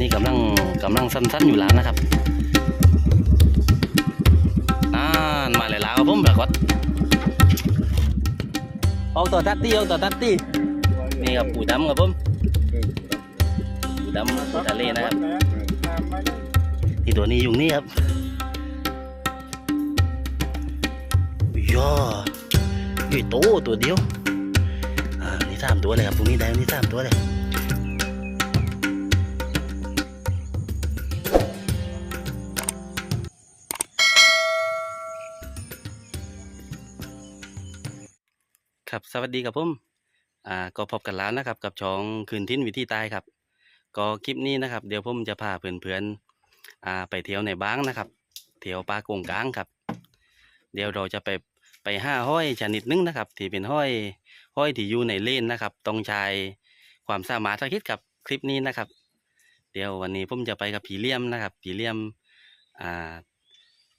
นี่กำลังกำลังสั้น ๆอยู่แล้วนะครับอ่านมาเลยแล้วครับผมปรากฏเอาตัวตัดตีเอาตัวตัดตีนี่ครับปูดำครับผมปูดำปูทะเลนะครับที่ตัวนี้อยู่นี่ครับย่อยี่โตตัวเดียวอ่านี่สามตัวเลยครับตรงนี้ได้นี่สามตัวเลย ครับ สวัสดีครับผมอ่าก็พบกันแล้วนะครับ กับช่องคืนทิ้นวิธีใต้ครับ ก็คลิปนี้นะครับ เดี๋ยวผมจะพาเพื่อนๆอ่าไปเที่ยวในบ้างนะครับ เที่ยวปลาโกงกลางครับ เดี๋ยวเราจะไปไปห้าห้อยชนิดหนึงนะครับ ที่เป็นห้อยห้อยที่อยู่ในเล่นนะครับ ต้องใช้ความสามารถสักนิดกับคลิปนี้นะครับ เดี๋ยววันนี้ผมจะไปกับผีเลี่ยมนะครับ ผีเลี่ยมอ่า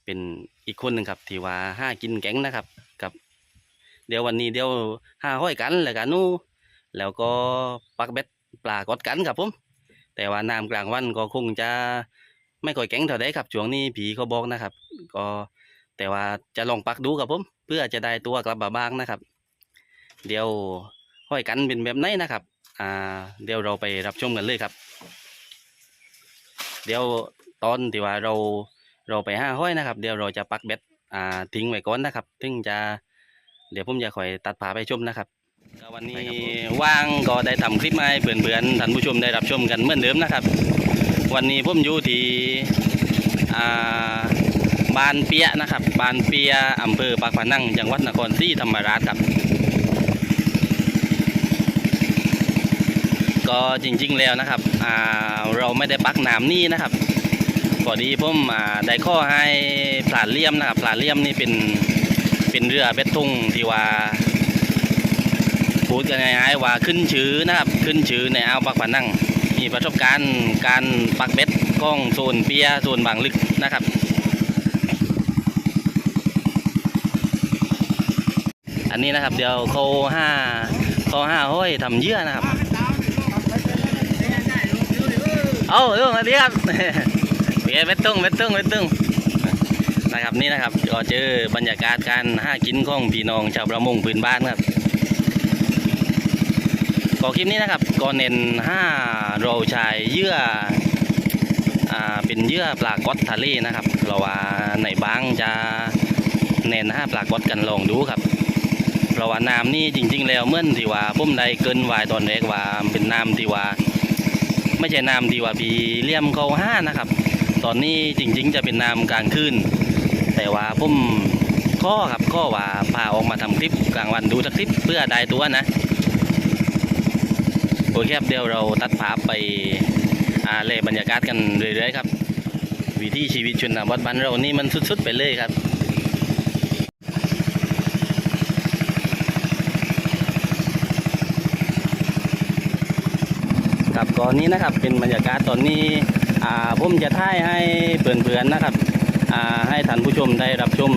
เป็นอีกคนหนึ่งครับที่ว่าห้ากินแก๊งนะครับ เดี๋ยววันนี้เดี๋ยวห้าห้อยกันแล้วกันนู่แล้วก็ปักเบ็ดปลากดกันครับผมแต่ว่าน้ำกลางวันก็คงจะไม่ค่อยแข็งเท่าใดครับช่วงนี้ผีเขาบอกนะครับ ก็แต่ว่าจะลองปักดูครับผมเพื่อจะได้ตัวกลับมาบ้างนะครับ เดี๋ยวห้อยกันเป็นแบบไหนนะครับอ่าเดี๋ยวเราไปรับชมกันเลยครับ เดี๋ยวตอนที่ว่าเราเราไปห้าห้อยนะครับ เดี๋ยวเราจะปักเบ็ดอ่าทิ้งไว้ก่อนนะครับถึงจะ เดี๋ยวผมจะคอยตัดผ่าไปชมนะครับก็วันนี้ว่างก็ได้ทำคลิปมาให้เพื่อนๆท่านผู้ชมได้รับชมกันเหมือนเดิมนะครับ วันนี้ผมอยู่ที่อ่าบานเปียะนะครับ บานเปียะอำเภอปากพนังจังหวัดนครศรีธรรมราชครับ ก็จริงๆแล้วนะครับอ่าเราไม่ได้ปักน้ำนี่นะครับพอดีผมอ่าได้ข้อให้ผลานเลี่ยมนะครับผลานเลี่ยมนี่เป็น เป็นเรือเบ็ดทุ่งที่ว่าพูดกันง่ายๆว่าขึ้นชื่อนะครับขึ้นชื่อในอ่าวปากพนังมีประสบการณ์การปักเบ็ดกล้องโซนเปียโซนบางลึกนะครับอันนี้นะครับเดี๋ยวเขาห้าเขาห้าห้อยทำเยื่อนะครับ เอาลุงสวัสดีครับเปียเบ็ดทุ่งเบ็ดทุ่งเบ็ดทุ่ง นะครับนี่นะครับก็เจอบรรยากาศการห้ากินของพี่น้องชาวประมงพื้นบ้านครับก็คลิปนี้นะครับก็เน้นห้าเราใช้เยื่ออ่าเป็นเยื่อปลากดทะเลนะครับเราว่าในบางจะเน้นห้าปลากดกันลองดูครับเราว่าน้ำนี่จริง ๆ แล้วเมื่อนที่ว่าพุ่มใดเกินวายตอนแรกว่าเป็นน้ำที่ว่าไม่ใช่น้ำที่ว่าปีเลี่ยมเขาห้านะครับ ตอนนี้จริง ๆ จะเป็นน้ำกลางคืน แต่ว่าผมข้อครับข้อว่าพาออกมาทำคลิปกลางวันดูสักคลิปเพื่อได้ตัวนะโอเคครับเดี๋ยวเราตัดภาพไปอาเล่บรรยากาศกันเรื่อยๆครับ วิถีชีวิตชนบทบ้านเรานี่มันสุดๆไปเลยครับครับก่อนนี้นะครับเป็นบรรยากาศตอนนี้อ่าผมจะถ่ายให้เพื่อนๆนะครับ ให้ท่านผู้ชมได้รับชม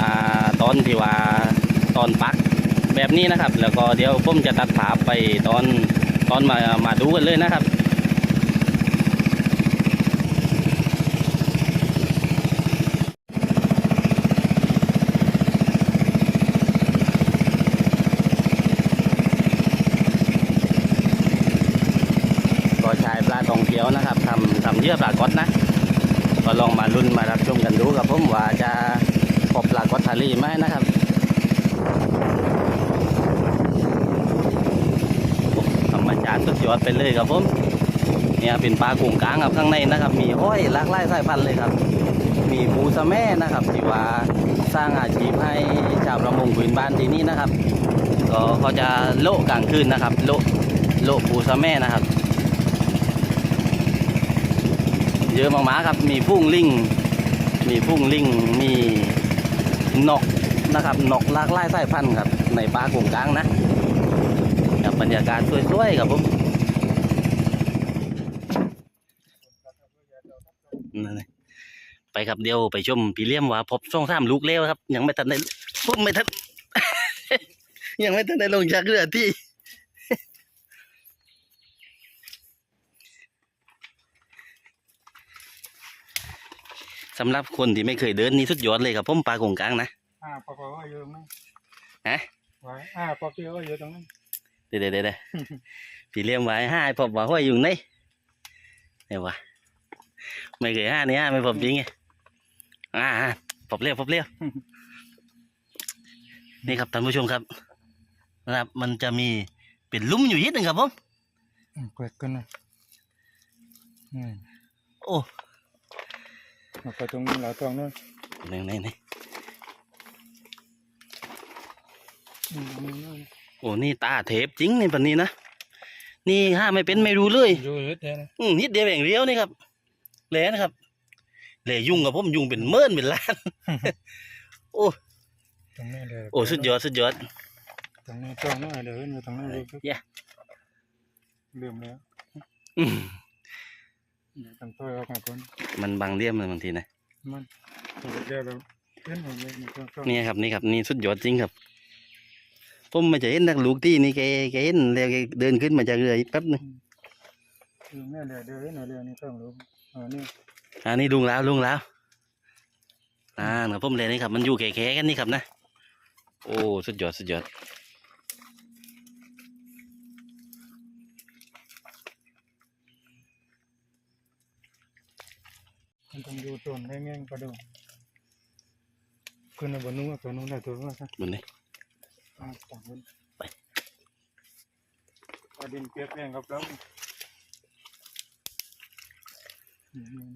อตอนที่ว่าตอนปักแบบนี้นะครับ แล้วก็เดี๋ยวผมจะตัดภาพไปตอนตอนมามาดูกันเลยนะครับ ก็ใช้ปลาตองเขียวนะครับทำทำเยื่อปลากดนะ ก็ลองมาลุ้นมารับชมกันดูกับผมว่าจะพบปลากดทะเลไหมนะครับธรรมชาติสุดยอดไปเลยครับผมเนี่ยเป็นปลากุ้งกลางครับข้างในนะครับ มีห้อยหลากหลายสายพันธุ์เลยครับ มีปูสะแม่นะครับที่ว่าสร้างอาชีพให้ชาวประมงพื้นบ้านที่นี่นะครับ ก็เขาจะโละกลางคืนนะครับ โละโละปูสะแม่นะครับ เยอะมากๆครับ มีฟุ้งลิง มีฟุ้งลิง มีนกนะครับนกลากหลายสายพันธุ์ครับ ในป่ากงกลางนะกับบรรยากาศสวยๆครับผมนั่นเลยไปครับเดียวไปชมปีเลี้ยมว่าพบช่องสามลูกเลี้ยวครับ ยังไม่ทันได้ผมไม่ทัน ยังไม่ทันได้ลงจากเรือที่ สำหรับคนที่ไม่เคยเดินนี่สุดยอดเลยครับผมปลากงกลางนะอ่าปอปอว่าอยู่ตรงนั้นฮะไว้อ่าปอเปียวว่าอยู่ตรงนั้นเดี๋ยวเดี๋ยวเดี๋ยวพี่เลี้ยงไว้ห้าไอ้พบว่าห้อยอยู่ไหนเนี่ยวะไม่เคยห้านี่ห้าไม่พบจริงไงอ่าอ่าพบเรียวพบเรียวนี่ครับท่านผู้ชมครับนะครับ มันจะมีเป็นหลุ่มอยู่ยิดหนึ่งครับผมอืมเกิดขึ้นนะอืมโอ้ มาไปตรงนี้เราตรงนู้นนี่นี่นี่อืมอืมอืมโอ้นี่ตาเทปจริงนี่ปันนี้นะนี่ห้าไม่เป็นไม่รู้เลยอยู่ยึดเลยนะอืมนิดเดียวเองเลี้ยวนี่ครับแหลนะครับแหลยุ่งกับผมยุ่งเป็นเมื่นเป็นล้านโอ้ตรงนี้เลยโอ้สุดยอดสุดยอดตรงนี้ตรงนู้นเดี๋ยวอยู่ตรงนู้นเลยเย้ลืมแล้วอืมเดี๋ยว ต้องตัวออกมาก่อนมันบางเลี่ยมเลยบางทีนะมันเดี๋ยวเราเล่นหมดเลยมันต้องต้องนี่ครับนี่ครับนี่สุดยอดจริงครับผมมาจะเห็นนักลูกที่นี่แกแกเห็นแล้วแกเดินขึ้นมาจากเรืออีกแป๊บหนึงลืมแม่เดี๋ยวเดี๋ยวเล่นหน่อยเดี๋ยวนี้ต้องรู้อ่านี่อ่านี่ลุงแล้วลุงแล้วอ่าครับผมเลยนี่ครับ มันอยู่แก่ๆกันนี่ครับนะ โอ้ สุดยอด สุดยอด มันต้องอยู่ต้นแง่งๆก็ดูขึ้นมาบนนู้นตัวนู้นได้ตัวนู้นสักบนนี้อ่าต่างบนไปเอาดินเปียกแรงกับเราอืม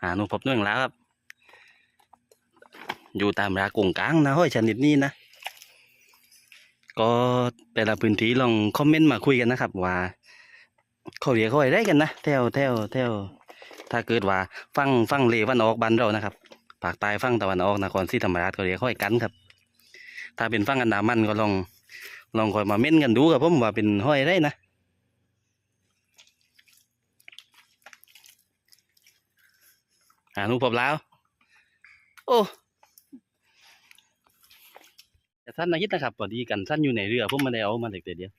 อ่าหนูพบนึ่งแล้วครับ อยู่ตามรากงกลางนะห้อยชนิดนี้นะ ก็แต่ละพื้นที่ลองคอมเมนต์มาคุยกันนะครับว่า เขาเรียกเขาอะไรกันนะแถวแถวแถวถ้าเกิดว่าฟังฟังเลวันออกบ้านเรานะครับภาคใต้ฟังตะวันออกนครศรีธรรมราชเขาเรียกห้อยกันครับ ถ้าเป็นฟังอันดามันก็ลองลองคอยมาเม้นกันดูครับผมว่าเป็นห้อยอะไรนะอานูพบแล้ว โอ้แต่ท่านนายิดนะครับพอดีกันท่านอยู่ในเรือผมม่ได้เอามาเด็กเดียว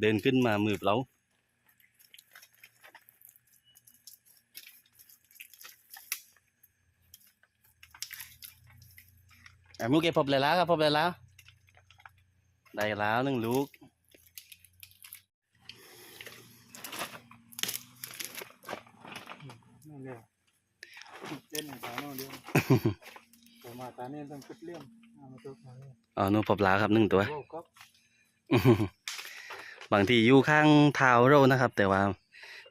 เดินขึ้นมามือเปล่า อะมูเก็บพบเลยแล้วครับพบเลยแล้วได้แล้วหนึ่งลูกนั่นเลยเล่นในตาโน่เดียวแต่มาตาเนี่ยต้องคิดเรื่องเอามาตัวมาเลยอ๋อนูพบแล้วครับหนึ่งตัว โอ้ก็บางทีอยู่ข้างเท้าเรานะครับ แต่ว่า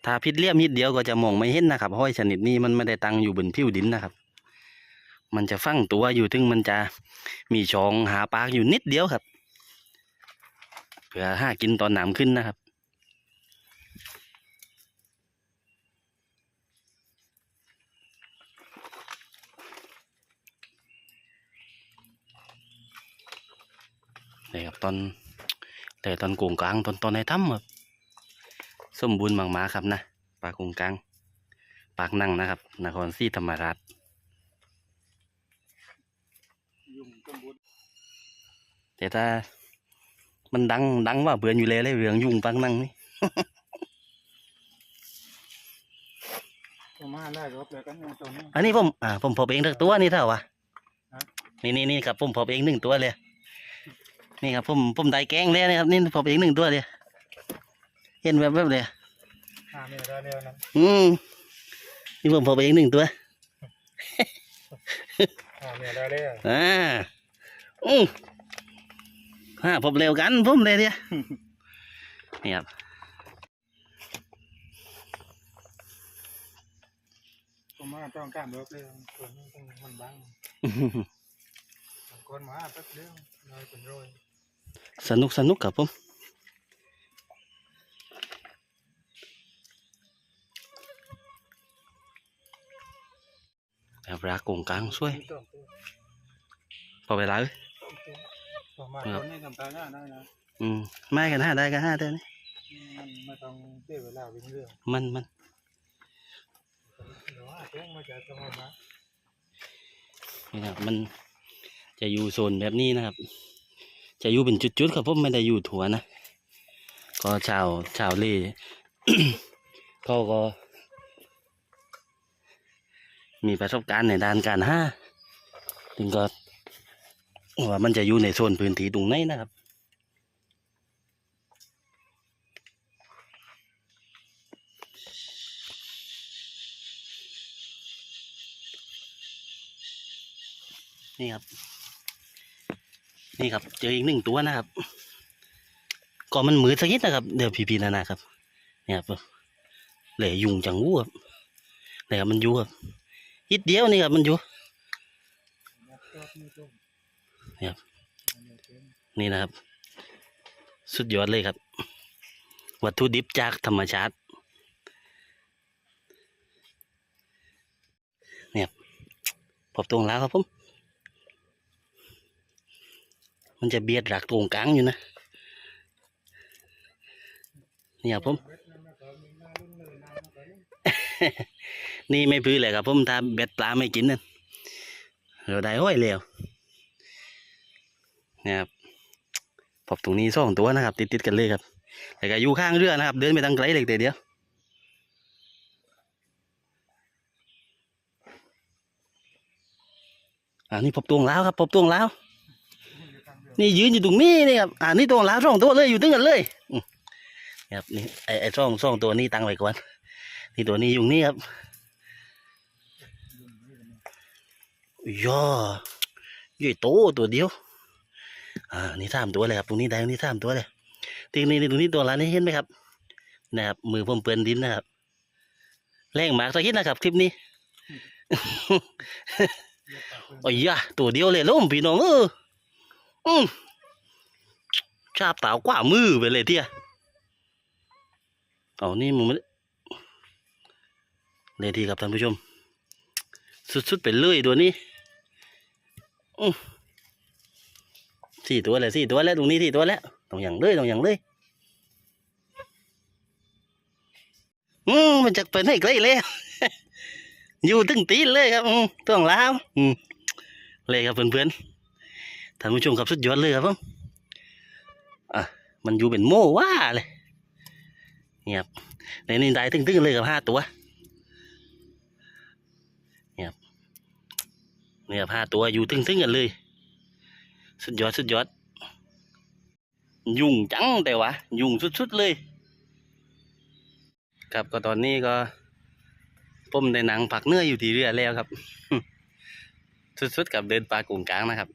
ถ้าพิษเลี่ยมนิดเดียวก็จะมองไม่เห็นนะครับห้อยชนิดนี้มันไม่ได้ตั้งอยู่บนผิวดินนะครับ มันจะฟังตัวอยู่ถึงมันจะมีช่องหาปลาอยู่นิดเดียวครับเพื่อหากินตอนน้ำขึ้นนะครับ นี่ครับตอนแต่ตอนกงกลางตอนตอนในถ้ำครับสมบูรณ์มากๆครับนะปลากงกลางปากนั่งนะครับ นครศรีธรรมราช ยุ่งต้นบุญ แต่ถ้า มันดังดังว่าเบื่ออยู่แล้วเลยเรื่องยุงปากนั่งนี่ก็มาได้รบเลยกันเนี่ยตัวนี้ อันนี้ผมอ่าผมพบเองทั้งตัวนี่เท่าวะฮะ นี่นี่นี่ครับผมพบเองหนึ่งตัวเลย นี่ครับผมผมได้แกงเลยนะครับนี่พบเองหนึ่งตัวเลยเห็นแบบแบบเลยอ่าเนี่ยได้เร็วนะอืมนี่ผมพบเองหนึ่งตัวอ่าเนี่ยได้เร็วอ่า อืม ฮ่าผมเร็วกันผมเลยเนี่ยนี่ครับก็มาต้องการรบเลยตัวนี้ต้องมันบังบางคนมาแป๊บเดียวลอยเป็นโรยสนุกสนุกครับผมแบบรากงกลางช่วยมีสองตัวพอเวลาเอ้ยสองตัว ประมาณตัวนี้ทำตาหน้าได้นะอืมไม่กันห้าได้กันห้าได้นี่มันไม่ต้องเสียเวลาวิ่งเรื่องมันมันเดี๋ยวว่าแจ้งมาจากตรงไหนมานี่นะครับมันจะอยู่โซนแบบนี้นะครับ จะอยู่เป็นจุดๆครับผมไม่ได้อยู่ถั่วนะก็ชาวชาวเล่เขาก็ มีประสบการณ์ในด้านการห้าถึงก็ ว่ามันจะอยู่ในโซนพื้นที่ตรงไหนนะครับ นี่ครับ นี่ครับ เจออีกหนึ่งตัวนะครับก็มันมือสักนิดนะครับ เดี๋ยวพี่ๆนานาครับเนี่ยครับเหล่ยุงจังวูครับเนี่ยครับมันอยู่ครับนิดเดียวนี่ครับมันอยู่ ครับ นี่นะครับ สุดยอดเลยครับ วัตถุดิบจากธรรมชาติเนี่ยครับพบตรงแล้วครับผมมันจะเบียดหลักตรงกลางอยู่นะเนี่ยครับผม นี่ไม่พื้นเลยครับผมถ้าเบ็ดปลาไม่กินนั่นเราได้ห้อยแล้ว นะครับพบตรงนี้สองตัวนะครับ ติดติดกันเลยครับแล้วก็อยู่ข้างเรือนะครับ เดินไปทางไกลเลยแต่เดียวอ่านี่พบตวงแล้วครับพบตวงแล้ว นี่ยืนอยู่ตรงนี้นี่ครับอ่านี่ตวงแล้วสองตัวเลยอยู่ตึงกันเลยครับนี่ไอ้ไอ้สองสองตัวนี้ตั้งไว้ก่อนนี่ตัวนี้อยู่นี่ครับย่อใหญ่โตตัวเดียว อ่านี่สามตัวเลยครับตรงนี้ได้ตรงนี้สามตัวเลยทีนี้นี่ตรงนี้ตัวละนี่เห็นไหมครับ นะครับ มือผมเปื้อนดินนะครับแรงมากสักนิดนะครับคลิปนี้โอ้ยยะตัวเดียวเลยล้มพี่น้องเอออืมชาบเต่ากว่ามือไปเลยเที่ยเอานี่มึงไม่ได้เลยทีครับท่านผู้ชม สุดๆไปเลยตัวนี้อื้อ สี่ตัวเลยสี่ตัวแล้วตรงนี้สี่ตัวแล้วต้องอย่างเลยต้องอย่างเลยอืมมันจะเป็นให้ไกลเลยอยู่ตึงตีนเลยครับต้องล้าวอืมเลยครับเพื่อนๆท่านผู้ชมครับสุดยอดเลยครับผมอะมันอยู่เป็นโม่ว่าเลยเงียบในนี้ได้ตึงๆเลยครับห้าตัวเงียบเนี่ยพาตัวอยู่ตึงๆกันเลย สุดยอดสุดยอด ยุ่งจังแต่ว่ายุ่งสุดๆเลย ครับก็ตอนนี้ก็ผมได้หนังผักเนื้ออยู่ที่เรือแล้วครับ สุดๆกับเดินปลากุ่งกลางนะครับ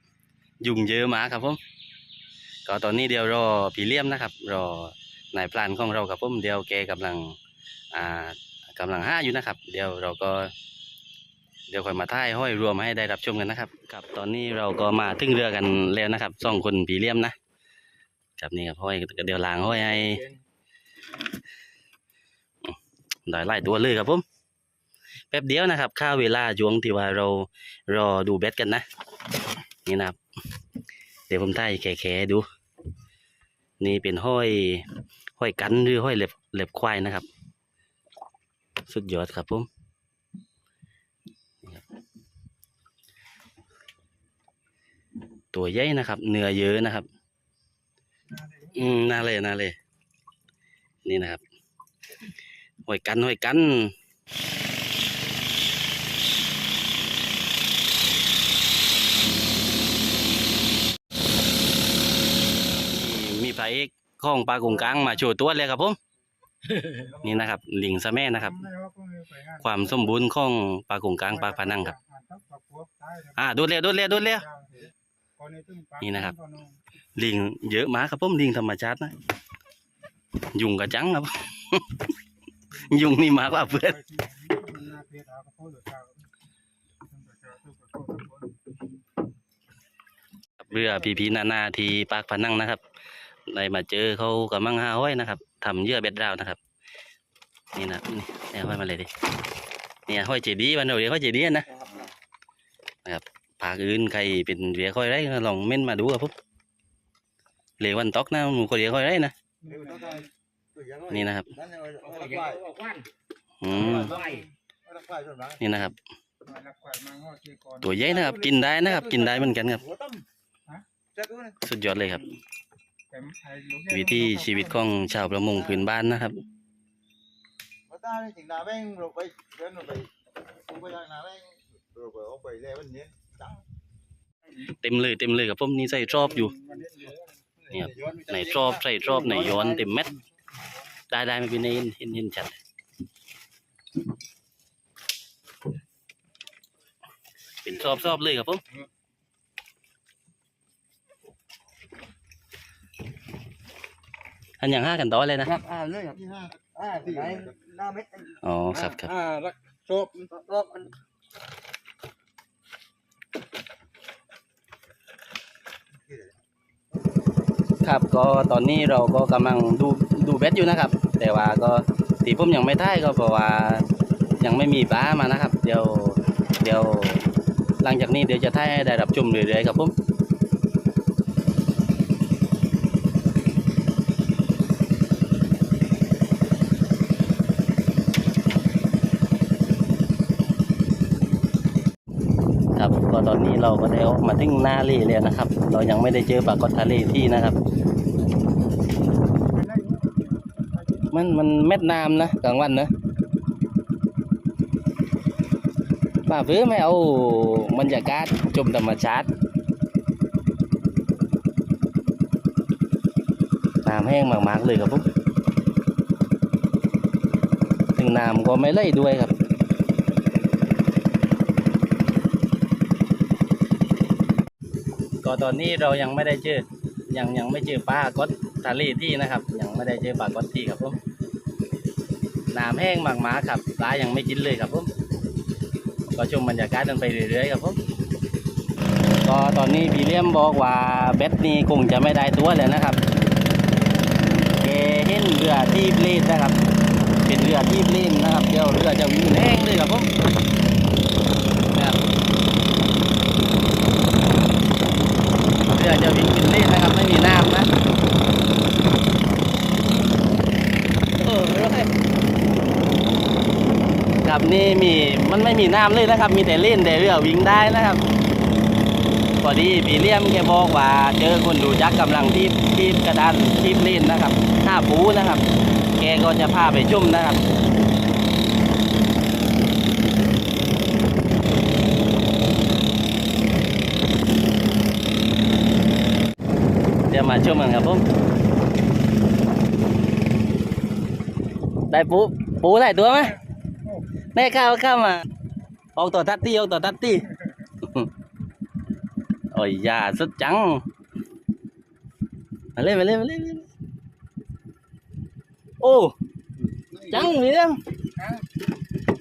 ยุ่งเยอะมากครับผมก็ตอนนี้เดี๋ยวรอผีเลี่ยมนะครับรอนายพลานของเราครับผมเดี๋ยวแกกำลังอ่ากำลังห้าอยู่นะครับ เดี๋ยวเราก็ เดี๋ยวค่อยมาท่ายห้อยรวมให้ได้รับชมกันนะครับครับตอนนี้เราก็มาถึงเรือกันแล้วนะครับสองคนผีเลี่ยมนะครับนี่ครับห้อยก็เดี๋ยวลางห้อยให้ได้ไล่ตัวเลยครับผมแป๊บเดียวนะครับค่าเวลาช่วงที่ว่าเรารอดูเบ็ดกันนะนี่นะครับ เดี๋ยวผมท่ายแขๆดู นี่เป็นห้อยห้อยกันหรือห้อยเล็บเล็บควายนะครับ สุดยอดครับผม ตัวใหญ่นะครับ เนื้อเยอะนะครับ อืมน่าเลยน่าเลย นี่นะครับหอยกันหอยกันมีพระเอกของปลากงกลางมาโชว์ตัวเลยครับผมนี่นะครับ ลิงสะแม่นะครับ ความสมบูรณ์ของปลากงกลางปลาพนังครับ อ่าโดดเร็วโดดเร็วโดดเร็ว นี่นะครับ ลิงเยอะมากครับผมลิงธรรมชาตินะ ยุงกระจังครับ ยุงนี่มากกว่าเพื่อนเรือพีพีนานาทีปากพนังนะครับได้มาเจอเขากับมังหาห้อยนะครับทำเยื่อเบ็ดราวนะครับ นี่นะนี่นี่ห้อยมาเลยดิเนี่ยห้อยเจดีย์วันเราเรียกห้อยเจดีย์นะนะครับ ภาคอื่นใครเป็นเรียกห้อยไรก็ลองเม่นมาดูครับผมเลวันตอกนะหมูเขาเรียกห้อยไรนะนี่นะครับอืมนี่นะครับ ตัวใหญ่นะครับ กินได้นะครับ กินได้เหมือนกันครับ สุดยอดเลยครับ วิธีชีวิตของชาวประมงพื้นบ้านนะครับ Bữa ta thì chỉnh đá bên rồi bay, bên rồi bay, không có nhà đá bên rồi phải ông bảy lẻ bên nhé เต็มเลยเต็มเลยครับผมนี่ใส่ชอบอยู่เนี่ยไหนชอบใส่ชอบไหนย้อนเต็มเม็ดได้ได้ไม่เป็นไรเห็นเห็นเห็นชัดเป็นชอบชอบเลยครับผมอันอย่างห้ากันต่อเลยนะครับอ่าเลยครับที่ห้าอ่าเป็นไรหน้าเม็ดอ๋อครับครับอ่ารักชอบรอบมัน ครับก็ตอนนี้เราก็กำลังดูดูเบ็ดอยู่นะครับ แต่ว่าก็ตีผมยังไม่ได้ก็เพราะว่ายังไม่มีป้ามานะครับ เดี๋ยวเดี๋ยวหลังจากนี้เดี๋ยวจะให้ได้รับชมเรื่อยๆครับผมครับก็ตอนนี้ เราก็ได้ออกมาถึงหน้าเล่แล้วนะครับ เรายังไม่ได้เจอปลากดทะเลที่นะครับ มันมันเม็ดน้ำนะกลางวันนะป้าเพื่อไม่เอาบรรยากาศชมธรรมชาติน้ำแห้งมากๆเลยครับผมถึงน้ำก็ไม่ไหลด้วยครับ ก็ตอนนี้เรายังไม่ได้เจอยังยังไม่เจอปลากดทะเลที่นะครับ ยังไม่ได้เจอปลากดที่ครับผมน้ำแห้งหมากมาครับปลายังไม่กินเลยครับผมก็ชมบรรยากาศกันไปเรื่อยๆครับผมก็ตอนนี้พี่เลี้ยมบอกว่าเบ็ดนี้คงจะไม่ได้ตัวเลยนะครับแกเห็นเรือที่เล่นนะครับ เป็นเรือที่เล่นนะครับเดี๋ยวเรือจะวิ่งแห้งเลยครับผมนะครับ เรือจะวิ่งกินเล่นนะครับ ไม่มีน้ำนะเออครับนี่มีมันไม่มีน้ำเลยนะครับ มีแต่เล่นแต่เรือวิ่งได้นะครับพอดีพี่เลี้ยมแกบอกว่าเจอคนดูจักกำลังที่ที่กระดานที่เล่นนะครับห้าปูนะครับ แกก็จะพาไปชุ่มนะครับ เดี๋ยวมาชมกันครับผมได้ปูปูได้ตัวไหมได้ข้าวข้ามาออกต่อทัดตี้ออกต่อทัดตี้โอ้ยยาสุดจังมาเลยมาเลยมาเลยมาเลยโอ้จังเลย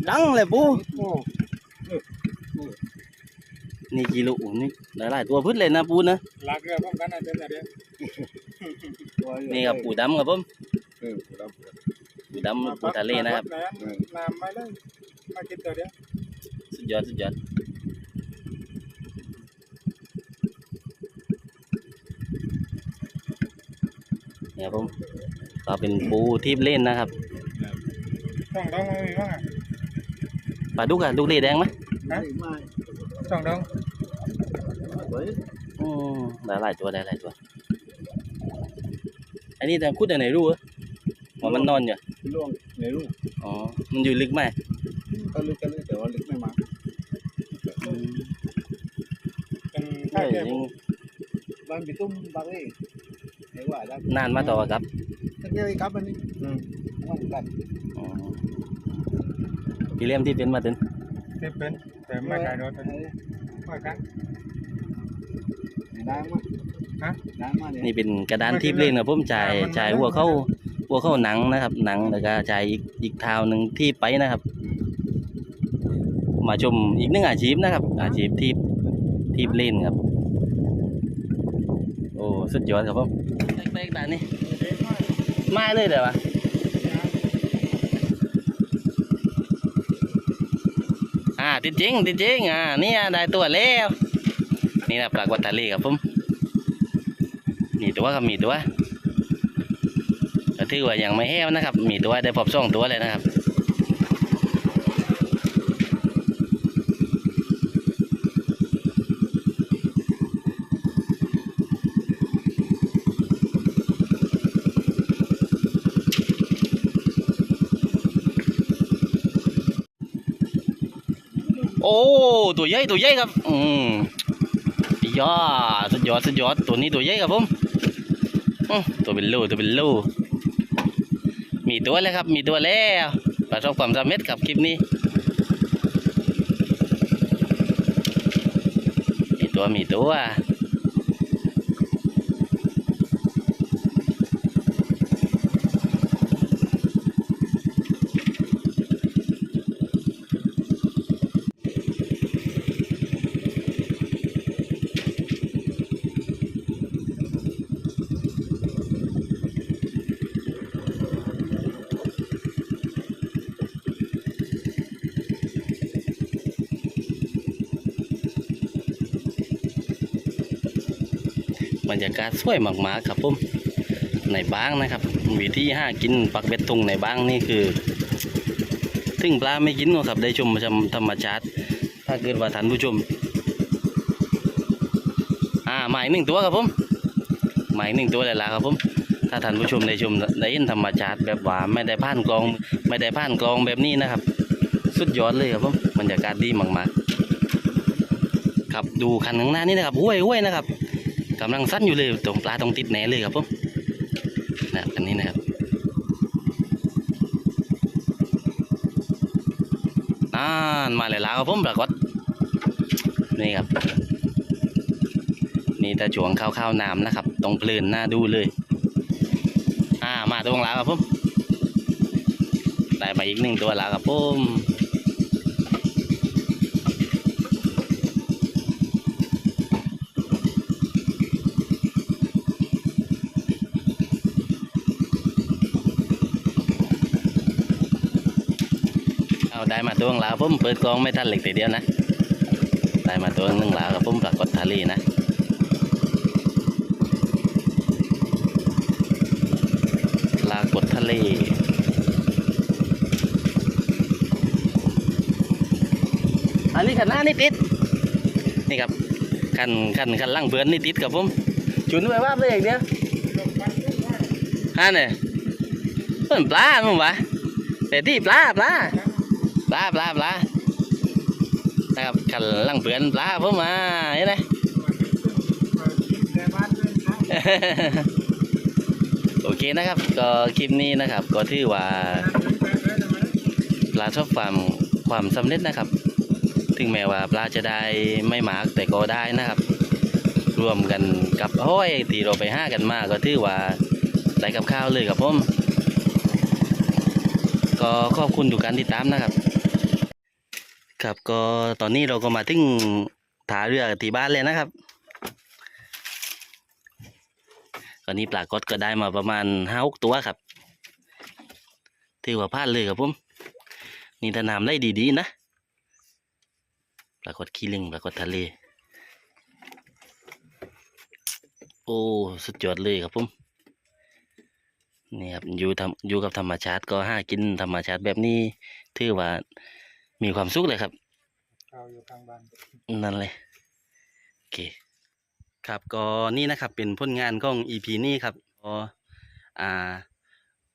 จังเลยปูนี่กิโลนี่หลายๆตัวพึ่เลยนะปูนะลากเรือพร้อมกันนะเดี๋ยวเดีย นี่ครับปูดำครับผม ừ của đông ปูดำปูทะเลนะครับน้ำไม่เลยมากินตัวเดียวสุดยอดสุดยอดเนี่ยผมก็เป็นปูที่เล่นนะครับสองดองไม่มีบ้างอะปลาดุกอะดุกเล่แดงไหม mai mai สองดอง với อืมได้หลายตัวได้หลายตัว อันนี้แต่คุดอันไหนรู้อะว่ามันนอนอยู่ cái luồng này luôn อ๋อมันอยู่ลึกไหม cái lưu cái lưu kiểu lực may mắn อืมเป็นเฮ้ข้าวยแก้ยัง ban bị tung bạc đi thế quả ra นานมาต่อครับ cái kia cắp bên đi ừ ngon cặp อ๋อพี่เลี้ยมที่เป็นมาถึงที่เป็นแต่ไม่ขายรถเป็นไม่กัน đáng quá Hả? đáng quá นี่เป็นกระดานทิพย์เล่นครับผมจ่ายจ่ายหัวเข้าหัวเข้าหนังนะครับ หนังแล้วก็จ่ายอีกอีกเท้าหนึ่งที่ไปนะครับ มาชมอีกหนึ่งอาชีพนะครับ อาชีพที่ที่เล่นครับ โอ้สุดยอดครับผมเล็กๆด่านนี้ไม่เลยเดี๋ยววะอ่าติดจริงติดจริงอ่านี่อะได้ตัวแล้วนี่นะปลากวัดทะเลครับผม มีตัวครับมีตัวก็ถือว่ายังไม่แห้วนะครับ มีตัวได้พบสองตัวเลยนะครับโอ้ตัวใหญ่ตัวใหญ่ครับ อืมยอดสุดยอดสุดยอดตัวนี้ตัวใหญ่ครับผม ตัวเป็นลูตัวเป็นลูมีตัวแล้วครับ มีตัวแล้วประสบความสำเร็จกับคลิปนี้ มีตัวมีตัว บรรยากาศสวยมากๆครับผมในบ้างนะครับวิธีห้ากินปักเบ็ดทุงในบ้างนี่คือถึงปลาไม่กินก็ครับได้ชมธรรมชาติถ้าเกิดว่าท่านผู้ชม อ่าหมายหนึ่งตัวครับผมหมายหนึ่งตัวเลยล่ะครับผมถ้าท่านผู้ชมได้ชมได้เห็นธรรมชาติแบบว่าไม่ได้ผ่านกลอง ไม่ได้ผ่านกลองแบบนี้นะครับ สุดยอดเลยครับผมบรรยากาศดีมากๆครับดูคันข้างหน้านี่นะครับห้วยห้วยนะครับ กำลังสั้นอยู่เลยตรงปลาตรงติดแหนเลยครับผมนะอันนี้นะครับอ่านมาเลยแล้วครับผมปรากฏนี่ครับนี่แต่ช่วงข้าวข้าวๆน้ำนะครับ ตรงเพลินหน้าดูเลย อ่ามาตรงแล้วครับผมได้มาอีกหนึ่งตัวแล้วครับผม เอาได้ มาตัวหนึ่งแล้วผมเปิดกล้องไม่ทันเหล็กทีเดียวนะได้มาตัวหนึ่งแล้วครับผมปรากฏทะเลนะปรากฏทะเลอันนี้ขันหน้านี่ติดนี่ครับขันขันขันล่างเบือนนี่ติดครับผมชุนไว้ว่าเลยอย่างเดียวฮะเนี่ยเพิ่นปลามั้งวะแต่ที่ปลาปลา ปลาปลาปลานะครับขันลังเปลือนปลาผมมาเห็นไหมโอเคนะครับ ก็คลิปนี้นะครับ ก็ถือว่าปลาชอบความความสำเร็จนะครับ ถึงแม้ว่าปลาจะได้ไม่มากแต่ก็ได้นะครับ รวมกันกับห้อยที่เราไปห้ากันมาก็ถือว่าได้กับข้าวเลยครับผมก็ขอบคุณทุกการติดตามนะครับ ครับก็ตอนนี้เราก็มาถึงถาเรือที่บ้านเลยนะครับ ตอนนี้ปลากดก็ได้มาประมาณห้าหกตัวครับถือว่าพลาดเลยครับผมนี่ถ้าน้ำได้ดีๆนะปลากดขี้ลิงปลากดทะเล โอ้สุดยอดเลยครับผมนี่ครับอยู่ทำอยู่กับธรรมชาติก็ห้ากินธรรมชาติแบบนี้ถือว่า มีความสุขเลยครับเขาอยู่ข้างบ้านนั่นเลยโอเค ครับก็นี่นะครับเป็นผลงานของ EP นี้ครับก็อ่า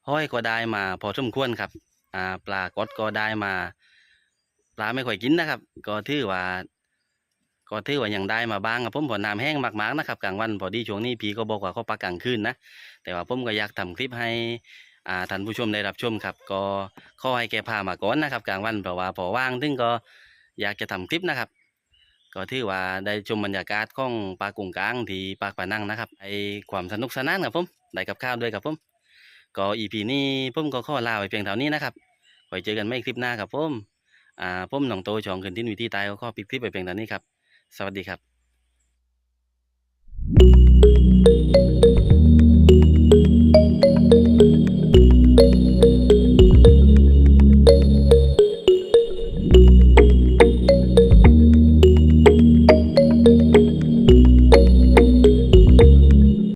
ห้อยก็ได้มาพอสมควรครับ อ่า ปลากดก็ได้มา ปลาไม่ค่อยกินนะครับ ก็ถือว่า ก็ถือว่ายังได้มาบ้างครับผมพอน้ำแห้งมากๆนะครับกลางวันพอดีช่วงนี้พี่ก็บอกว่าเขาปลากลางคืนนะแต่ว่าผมก็อยากทำคลิปให้ อ่าท่านผู้ชมได้รับชมครับ ก็ขอให้แกพามาก่อนนะครับ กลางวันเพราะว่าพอว่างถึงก็อยากจะทำคลิปนะครับ ก็ถือว่าได้ชมบรรยากาศของปากุ้งกลางที่ปากปานั่งนะครับไอความสนุกสนานครับผมได้กับข้าวด้วยครับผมก็อีพีนี้ผมก็ขอลาไปเพียงเท่านี้นะครับไว้เจอกันไม่คลิปหน้าครับผมอ่าผมหนองโตชองคืนที่วิธีตายก็ขอปิดคลิปไปเพียงเท่านี้ครับ สวัสดีครับ